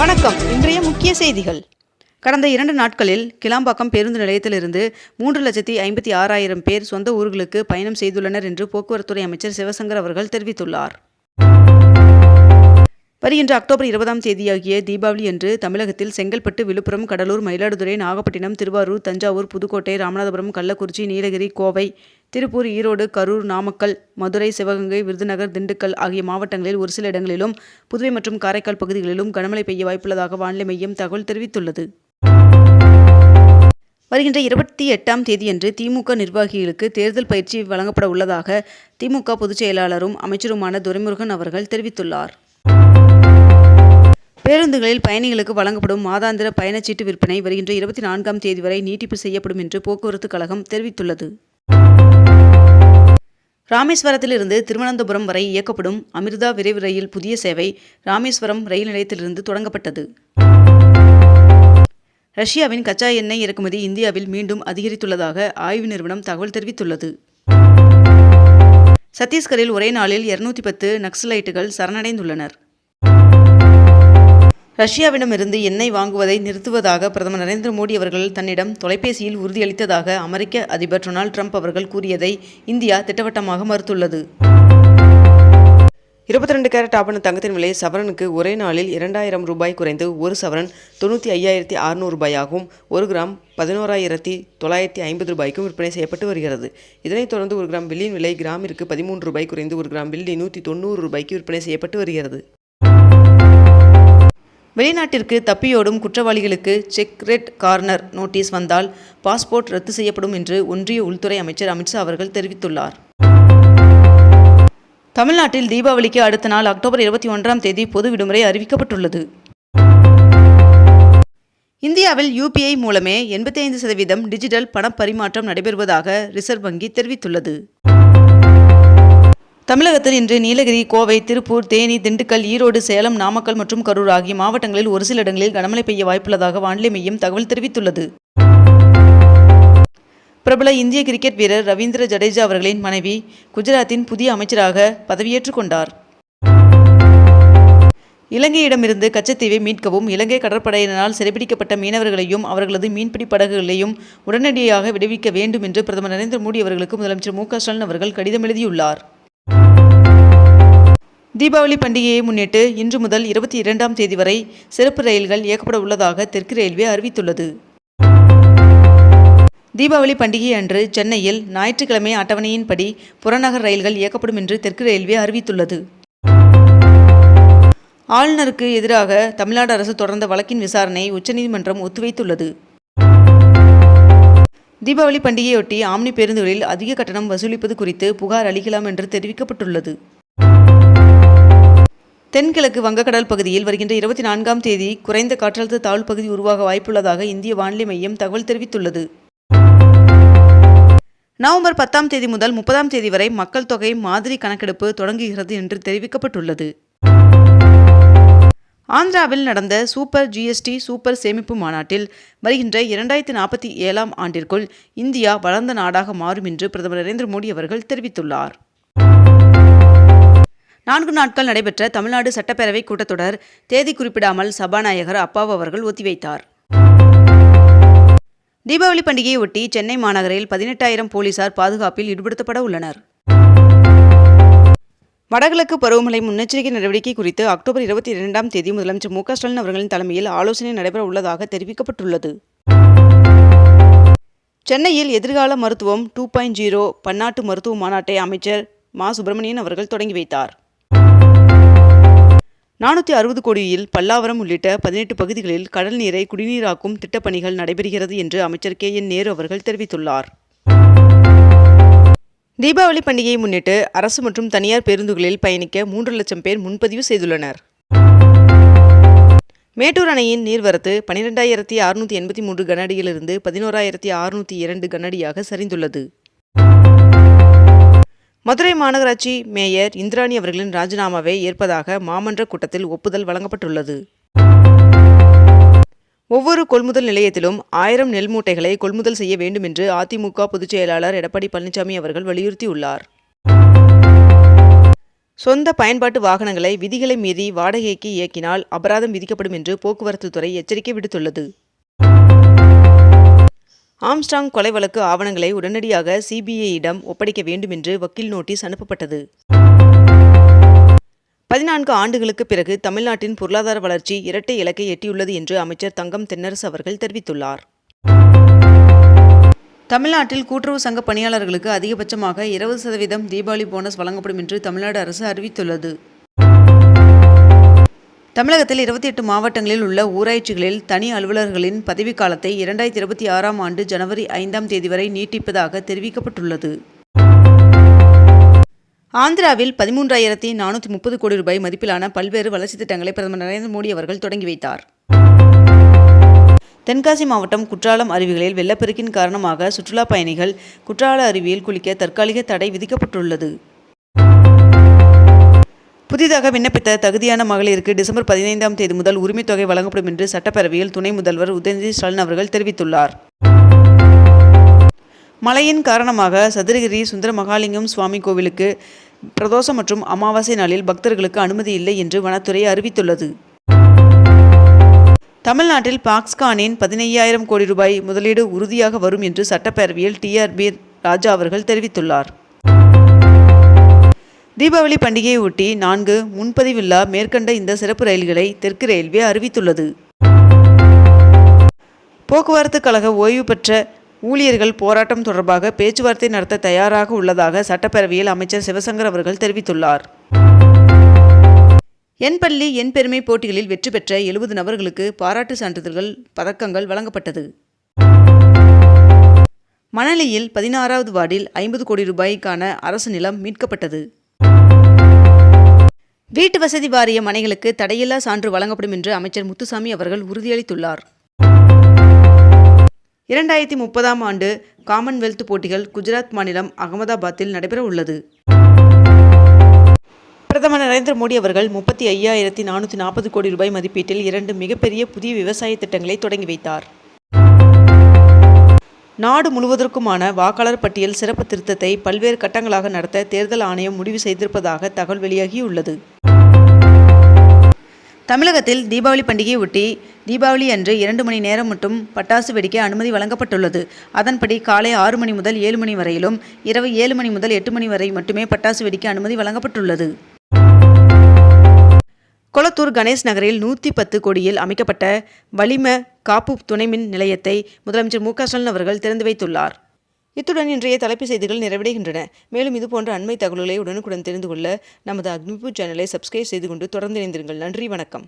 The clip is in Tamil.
வணக்கம். இன்றைய முக்கிய செய்திகள். கடந்த இரண்டு நாட்களில் கிளாம்பாக்கம் பேருந்து நிலையத்திலிருந்து மூன்று லட்சத்தி ஐம்பத்தி ஆறாயிரம் பேர் சொந்த ஊர்களுக்கு பயணம் செய்துள்ளனர் என்று போக்குவரத்துறை அமைச்சர் சிவசங்கர் அவர்கள் தெரிவித்துள்ளார். வருகின்ற அக்டோபர் இருபதாம் தேதியாகிய தீபாவளி அன்று தமிழகத்தில் செங்கல்பட்டு விழுப்புரம் கடலூர் மயிலாடுதுறை நாகப்பட்டினம் திருவாரூர் தஞ்சாவூர் புதுக்கோட்டை ராமநாதபுரம் கள்ளக்குறிச்சி நீலகிரி கோவை திருப்பூர் ஈரோடு கரூர் நாமக்கல் மதுரை சிவகங்கை விருதுநகர் திண்டுக்கல் ஆகிய மாவட்டங்களில் ஒரு சில இடங்களிலும் புதுவை மற்றும் காரைக்கால் பகுதிகளிலும் கனமழை பெய்ய வாய்ப்புள்ளதாக வானிலை மையம் தகவல் தெரிவித்துள்ளது. வருகின்ற இருபத்தி எட்டாம் தேதியன்று திமுக நிர்வாகிகளுக்கு தேர்தல் பயிற்சி வழங்கப்பட உள்ளதாக திமுக பொதுச் செயலாளரும் அமைச்சருமான துரைமுருகன் அவர்கள் தெரிவித்துள்ளார். பேருந்துகளில் பயணிகளுக்கு வழங்கப்படும் மாதாந்திர பயணச்சீட்டு விற்பனை வருகின்ற இருபத்தி நான்காம் தேதி வரை நீட்டிப்பு செய்யப்படும் என்று போக்குவரத்து கழகம் தெரிவித்துள்ளது. ராமேஸ்வரத்திலிருந்து திருவனந்தபுரம் வரை இயக்கப்படும் அமிர்தா விரைவு ரயில் புதிய சேவை ராமேஸ்வரம் ரயில் நிலையத்திலிருந்து தொடங்கப்பட்டது. ரஷ்யாவின் கச்சா எண்ணெய் இறக்குமதி இந்தியாவில் மீண்டும் அதிகரித்துள்ளதாக ஆய்வு நிறுவனம் தகவல் தெரிவித்துள்ளது. சத்தீஸ்கரில் ஒரே நாளில் இருநூத்தி பத்து நக்சலைட்டுகள் சரணடைந்துள்ளனர். ரஷ்யாவிடமிருந்து எண்ணெய் வாங்குவதை நிறுத்துவதாக பிரதமர் நரேந்திர மோடி அவர்கள் தன்னிடம் தொலைபேசியில் உறுதியளித்ததாக அமெரிக்க அதிபர் டொனால்ட் ட்ரம்ப் அவர்கள் கூறியதை இந்தியா திட்டவட்டமாக மறுத்துள்ளது. இருபத்தி ரெண்டு கேரட் ஆபண தங்கத்தின் விலை சவரனுக்கு ஒரே நாளில் இரண்டாயிரம் ரூபாய் குறைந்து ஒரு சவரன் தொண்ணூற்றி ஐயாயிரத்தி அறுநூறு ரூபாயாகவும் ஒரு கிராம் பதினோராயிரத்தி தொள்ளாயிரத்தி ஐம்பது ரூபாய்க்கும் விற்பனை செய்யப்பட்டு வருகிறது. இதனைத் தொடர்ந்து ஒரு கிராம் வெள்ளியின் விலை கிராமிற்கு பதிமூன்று ரூபாய் குறைந்து ஒரு கிராம் வெள்ளி நூற்றி தொண்ணூறு ரூபாய்க்கு விற்பனை செய்யப்பட்டு வருகிறது. வெளிநாட்டிற்கு தப்பியோடும் குற்றவாளிகளுக்கு செக் ரெட் கார்னர் நோட்டீஸ் வந்தால் பாஸ்போர்ட் ரத்து செய்யப்படும் என்று ஒன்றிய உள்துறை அமைச்சர் அமித்ஷா அவர்கள் தெரிவித்துள்ளார். தமிழ்நாட்டில் தீபாவளிக்கு அடுத்த நாள் அக்டோபர் இருபத்தி ஒன்றாம் தேதி பொது விடுமுறை அறிவிக்கப்பட்டுள்ளது. இந்தியாவில் யூபிஐ மூலமே எண்பத்தி ஐந்து சதவீதம் டிஜிட்டல் பணப்பரிமாற்றம் நடைபெறுவதாக ரிசர்வ் வங்கி தெரிவித்துள்ளது. தமிழகத்தில் இன்று நீலகிரி கோவை திருப்பூர் தேனி திண்டுக்கல் ஈரோடு சேலம் நாமக்கல் மற்றும் கரூர் ஆகிய மாவட்டங்களில் ஒரு சில இடங்களில் கனமழை பெய்ய வாய்ப்புள்ளதாக வானிலை மையம் தகவல் தெரிவித்துள்ளது. பிரபல இந்திய கிரிக்கெட் வீரர் ரவீந்திர ஜடேஜா அவர்களின் மனைவி குஜராத்தின் புதிய அமைச்சராக பதவியேற்றுக் கொண்டார். இலங்கையிடமிருந்து கச்சத்தீவை மீட்கவும் இலங்கை கடற்படையினரால் சிறைபிடிக்கப்பட்ட மீனவர்களையும் அவர்களது மீன்பிடி படகுகளையும் உடனடியாக விடுவிக்க வேண்டும் என்று பிரதமர் நரேந்திர மோடி அவர்களுக்கு முதலமைச்சர் மு க ஸ்டாலின் அவர்கள் கடிதம் எழுதியுள்ளார். தீபாவளி பண்டிகையை முன்னிட்டு இன்று முதல் இருபத்தி இரண்டாம் தேதி வரை சிறப்பு ரயில்கள் இயக்கப்பட உள்ளதாக தெற்கு ரயில்வே அறிவித்துள்ளது. தீபாவளி பண்டிகை அன்று சென்னையில் ஞாயிற்றுக்கிழமை அட்டவணையின்படி புறநகர் ரயில்கள் இயக்கப்படும் என்று தெற்கு ரயில்வே அறிவித்துள்ளது. ஆளுநருக்கு எதிராக தமிழ்நாடு அரசு தொடர்ந்த வழக்கின் விசாரணை உச்சநீதிமன்றம் ஒத்திவைத்துள்ளது. தீபாவளி பண்டிகையொட்டி ஆம்னி பேருந்துகளில் அதிக கட்டணம் வசூலிப்பது குறித்து புகார் அளிக்கலாம் என்று தெரிவிக்கப்பட்டுள்ளது. தென்கிழக்கு வங்கக்கடல் பகுதியில் வருகின்ற இருபத்தி நான்காம் தேதி குறைந்த காற்றழுத்த தாழ்வு பகுதி உருவாக வாய்ப்புள்ளதாக இந்திய வானிலை மையம் தகவல் தெரிவித்துள்ளது. நவம்பர் பத்தாம் தேதி முதல் முப்பதாம் தேதி வரை மக்கள் தொகை மாதிரி கணக்கெடுப்பு தொடங்குகிறது என்று தெரிவிக்கப்பட்டுள்ளது. ஆந்திராவில் நடந்த சூப்பர் ஜிஎஸ்டி சூப்பர் சேமிப்பு மாநாட்டில் வருகின்ற இரண்டாயிரத்தி நாற்பத்தி ஏழாம் ஆண்டிற்குள் இந்தியா வளர்ந்த நாடாக மாறும் என்று பிரதமர் நரேந்திர மோடி அவர்கள் தெரிவித்துள்ளார். நான்கு நாட்கள் நடைபெற்ற தமிழ்நாடு சட்டப்பேரவை கூட்டத்தொடர் தேதி குறிப்பிடாமல் சபாநாயகர் அப்பாவு அவர்கள் ஒத்திவைத்தார். தீபாவளி பண்டிகையை ஒட்டி சென்னை மாநகரில் பதினெட்டாயிரம் போலீசார் பாதுகாப்பில் ஈடுபடுத்தப்பட உள்ளனர். வடகிழக்கு பருவமழை முன்னெச்சரிக்கை நடவடிக்கை குறித்து அக்டோபர் இருபத்தி இரண்டாம் தேதி முதலமைச்சர் மு ஸ்டாலின் அவர்களின் தலைமையில் ஆலோசனை நடைபெற உள்ளதாக தெரிவிக்கப்பட்டுள்ளது. சென்னையில் எதிர்கால மருத்துவம் டூ பாயிண்ட் ஜீரோ பன்னாட்டு மருத்துவ மாநாட்டை அமைச்சர் மா சுப்பிரமணியன் அவர்கள் தொடங்கி வைத்தார். நானூற்றி அறுபது கோடியில் பல்லாவரம் உள்ளிட்ட பதினெட்டு பகுதிகளில் கடல் நீரை குடிநீராக்கும் திட்டப்பணிகள் நடைபெறுகிறது என்று அமைச்சர் கே என் நேரு அவர்கள் தெரிவித்துள்ளார். தீபாவளி பண்டிகையை முன்னிட்டு அரசு மற்றும் தனியார் பேருந்துகளில் பயணிக்க மூன்று லட்சம் பேர் முன்பதிவு செய்துள்ளனர். மேட்டூர் அணையின் நீர்வரத்து பனிரெண்டாயிரத்தி அறுநூற்றி எண்பத்தி மூன்று கனஅடியிலிருந்து பதினோராயிரத்தி அறுநூற்றி இரண்டு கனஅடியாக சரிந்துள்ளது. மதுரை மாநகராட்சி மேயர் இந்திராணி அவர்களின் ராஜினாமாவை ஏற்பதாக மாமன்ற கூட்டத்தில் ஒப்புதல் வழங்கப்பட்டுள்ளது. ஒவ்வொரு கொள்முதல் நிலையத்திலும் ஆயிரம் நெல் மூட்டைகளை கொள்முதல் செய்ய வேண்டும் என்று அதிமுக பொதுச் செயலாளர் எடப்பாடி பழனிசாமி அவர்கள் வலியுறுத்தியுள்ளார். சொந்த பயன்பாட்டு வாகனங்களை விதிகளை மீறி வாடகைக்கு இயக்கினால் அபராதம் விதிக்கப்படும் என்று போக்குவரத்து துறை எச்சரிக்கை விடுத்துள்ளது. ஆம்ஸ்டாங் கொலை வழக்கு ஆவணங்களை உடனடியாக சிபிஐயிடம் ஒப்படைக்க வேண்டும் என்று வக்கீல் நோட்டீஸ் அனுப்பப்பட்டது. பதினான்கு ஆண்டுகளுக்கு பிறகு தமிழ்நாட்டின் பொருளாதார வளர்ச்சி இரட்டை இலக்கை எட்டியுள்ளது என்று அமைச்சர் தங்கம் தென்னரசு அவர்கள் தெரிவித்துள்ளார். தமிழ்நாட்டில் கூட்டுறவு சங்க பணியாளர்களுக்கு அதிகபட்சமாக இருபது சதவீதம் தீபாவளி போனஸ் வழங்கப்படும் என்று தமிழ்நாடு அரசு அறிவித்துள்ளது. தமிழகத்தில் இருபத்தி எட்டு மாவட்டங்களில் உள்ள ஊராட்சிகளில் தனி அலுவலர்களின் பதவிக்காலத்தை இரண்டாயிரத்தி இருபத்தி ஆறாம் ஆண்டு ஜனவரி ஐந்தாம் தேதி வரை நீட்டிப்பதாக தெரிவிக்கப்பட்டுள்ளது. ஆந்திராவில் பதிமூன்றாயிரத்தி நானூற்றி முப்பது கோடி ரூபாய் மதிப்பிலான பல்வேறு வளர்ச்சித் திட்டங்களை பிரதமர் நரேந்திர மோடி அவர்கள் தொடங்கி வைத்தார். தென்காசி மாவட்டம் குற்றாலம் அருவிகளில் வெள்ளப்பெருக்கின் காரணமாக சுற்றுலா பயணிகள் குற்றால அருவியில் குளிக்க தற்காலிக தடை விதிக்கப்பட்டுள்ளது. புதிதாக விண்ணப்பித்த தகுதியான மகளிருக்கு டிசம்பர் பதினைந்தாம் தேதி முதல் உரிமைத்தொகை வழங்கப்படும் என்று சட்டப்பேரவையில் துணை முதல்வர் உதயநிதி ஸ்டாலின் அவர்கள் தெரிவித்துள்ளார். மழையின் காரணமாக சதுரகிரி சுந்தர மகாலிங்கம் சுவாமி கோவிலுக்கு பிரதோஷம் மற்றும் அமாவாசை நாளில் பக்தர்களுக்கு அனுமதி இல்லை என்று வனத்துறை அறிவித்துள்ளது. தமிழ்நாட்டில் பாக்ஸ்கானின் பதினையாயிரம் கோடி ரூபாய் முதலீடு உறுதியாக வரும் என்று சட்டப்பேரவையில் டிஆர்பி ராஜா அவர்கள் தெரிவித்துள்ளார். தீபாவளி பண்டிகையை ஒட்டி நான்கு முன்பதிவில்லா மேற்கண்ட இந்த சிறப்பு ரயில்களை தெற்கு ரயில்வே அறிவித்துள்ளது. போக்குவரத்து கழக ஓய்வு பெற்ற ஊழியர்கள் போராட்டம் தொடர்பாக பேச்சுவார்த்தை நடத்த தயாராக உள்ளதாக சட்டப்பேரவையில் அமைச்சர் சிவசங்கர் அவர்கள் தெரிவித்துள்ளார். என் பள்ளி என் பெருமை போட்டிகளில் வெற்றி பெற்ற எழுபது நபர்களுக்கு பாராட்டு சான்றிதழ்கள் பதக்கங்கள் வழங்கப்பட்டது. மணலியில் பதினாறாவது வார்டில் ஐம்பது கோடி ரூபாய்க்கான அரசு நிலம் மீட்கப்பட்டது. வீட்டு வசதி வாரிய மனைகளுக்கு தடையில்லா சான்று வழங்கப்படும் என்று அமைச்சர் முத்துசாமி அவர்கள் உறுதியளித்துள்ளார். இரண்டாயிரத்தி முப்பதாம் ஆண்டு காமன்வெல்த் போட்டிகள் குஜராத் மாநிலம் அகமதாபாத்தில் நடைபெற உள்ளது. பிரதமர் நரேந்திர மோடி அவர்கள் முப்பத்தி ஐயாயிரத்தி நானூற்றி நாற்பது கோடி ரூபாய் மதிப்பீட்டில் இரண்டு மிகப்பெரிய புதிய விவசாய திட்டங்களை தொடங்கி வைத்தார். நாடு முழுவதற்குமான வாக்காளர் பட்டியல் சிறப்பு திருத்தத்தை பல்வேறு கட்டங்களாக நடத்த தேர்தல் ஆணையம் முடிவு செய்திருப்பதாக தகவல் வெளியாகியுள்ளது. தமிழகத்தில் தீபாவளி பண்டிகையை ஒட்டி தீபாவளி அன்று இரண்டு மணி நேரம் மட்டும் பட்டாசு வெடிக்க அனுமதி வழங்கப்பட்டுள்ளது. அதன்படி காலை ஆறு மணி முதல் ஏழு மணி வரையிலும் இரவு ஏழு மணி முதல் எட்டு மணி வரை மட்டுமே பட்டாசு வெடிக்க அனுமதி வழங்கப்பட்டுள்ளது. கொளத்தூர் கணேஷ் நகரில் நூற்றி பத்து கோடியில் அமைக்கப்பட்ட வளிம காப்பு துணைமின் நிலையத்தை முதலமைச்சர் மு க ஸ்டாலின் அவர்கள் திறந்து வைத்துள்ளார். இத்துடன் இன்றைய தலைப்புச் செய்திகள் நிறைவடைகின்றன. மேலும் இதுபோன்ற அண்மை தகவல்களை உடனுக்குடன் தெரிந்து கொள்ள நமது அக்னிபூ சேனலை சப்ஸ்கிரைப் செய்து கொண்டு தொடர்ந்து இணைந்திருங்கள். நன்றி வணக்கம்.